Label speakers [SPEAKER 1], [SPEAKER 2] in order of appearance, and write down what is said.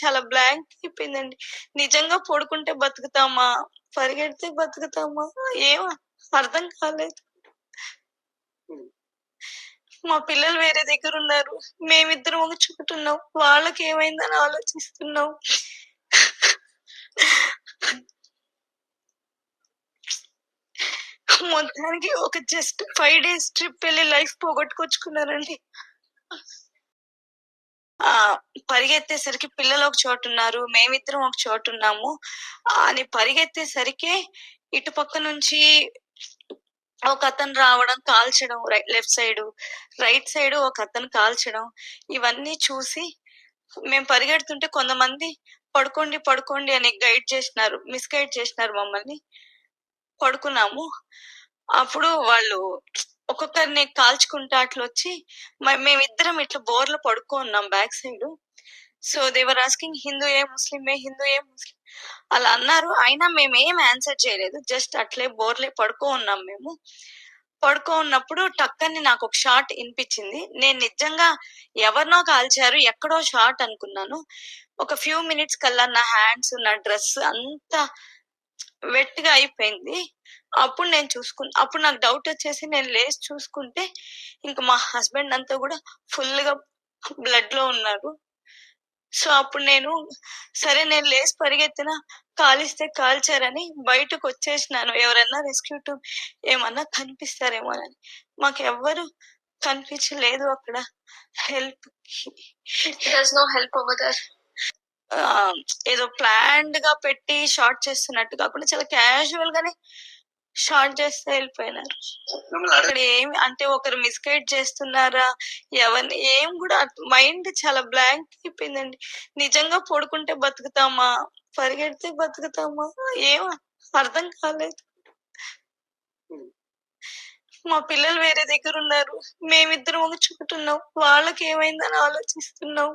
[SPEAKER 1] చాలా బ్లాంక్ అయిపోయిందండి. నిజంగా పడుకుంటే బతుకుతామా? పరిగెడితే బతుకుతామా? ఏం అర్థం కాలేదు. మా పిల్లలు వేరే దగ్గర ఉన్నారు. మేమిద్దరం ఒక చుట్టున్నాం ఉన్నాం. వాళ్ళకి ఏమైందని ఆలోచిస్తున్నాం. మొత్తానికి ఒక జస్ట్ ఫైవ్ డేస్ ట్రిప్ వెళ్ళి లైఫ్ పోగొట్టుకొచ్చుకున్నారండి. ఆ పరిగెత్తేసరికి పిల్లలు ఒక చోటు ఉన్నారు మేమిద్దరం ఒక చోటు ఉన్నాము. అని పరిగెత్తేసరికి ఇటు పక్క నుంచి ఒక అతను రావడం కాల్చడం లెఫ్ట్ సైడ్ రైట్ సైడ్ ఒక అతను కాల్చడం ఇవన్నీ చూసి మేము పరిగెడుతుంటే కొంతమంది పడుకోండి పడుకోండి అని గైడ్ చేసినారు మిస్గైడ్ చేసినారు మమ్మల్ని. పడుకున్నాము. అప్పుడు వాళ్ళు ఒక్కొక్కరిని కాల్చుకుంటా అట్లా వచ్చి మ- మేమిద్దరం ఇట్లా బోర్లో పడుకో ఉన్నాం back side. So they were asking Hindu a Muslim? A Hindu a Muslim? అలా అన్నారు. అయినా మేము ఏం ఆన్సర్ చేయలేదు. జస్ట్ అట్లే బోర్లే పడుకో ఉన్నాం మేము. పడుకో ఉన్నప్పుడు టక్కని నాకు ఒక షాట్ వినిపించింది. నేను నిజంగా ఎవరినో కాల్చారు ఎక్కడో షాట్ అనుకున్నాను. ఒక ఫ్యూ మినిట్స్ కల్లా నా హ్యాండ్స్ నా డ్రెస్ అంతా వెట్గా అయిపోయింది. అప్పుడు నేను చూసుకున్నా అప్పుడు నాకు డౌట్ వచ్చేసి నేను లేచి చూసుకుంటే ఇంకా మా హస్బెండ్ అంతా కూడా ఫుల్గా బ్లడ్లో ఉన్నారు. సో అప్పుడు నేను సరే నేను లేచి పరిగెత్తిన కాలిస్తే కాల్చారని బయటకు వచ్చేసినాను. ఎవరన్నా రెస్క్యూ టు ఏమన్నా కనిపిస్తారేమోనని మాకు ఎవ్వరు కనిపించలేదు అక్కడ. Help
[SPEAKER 2] There's help help.
[SPEAKER 1] ఏదో ప్లాన్డ్గా పెట్టి షార్ట్ చేస్తున్నట్టు కాకుండా చాలా క్యాజువల్ గానే షార్ట్ చేస్తే వెళ్ళిపోయినారు. అక్కడ ఏమి అంటే ఒకరు మిస్గైడ్ చేస్తున్నారా? ఎవరిని ఏం కూడా మైండ్ చాలా బ్లాంక్ అయిపోయిందండి. నిజంగా పడుకుంటే బతుకుతామా? పరిగెడితే బతుకుతామా? ఏం అర్థం కాలేదు. మా పిల్లలు వేరే దగ్గర ఉన్నారు. మేమిద్దరం ఒక చోట ఉన్నాం. వాళ్ళకి ఏమైందని ఆలోచిస్తున్నాం.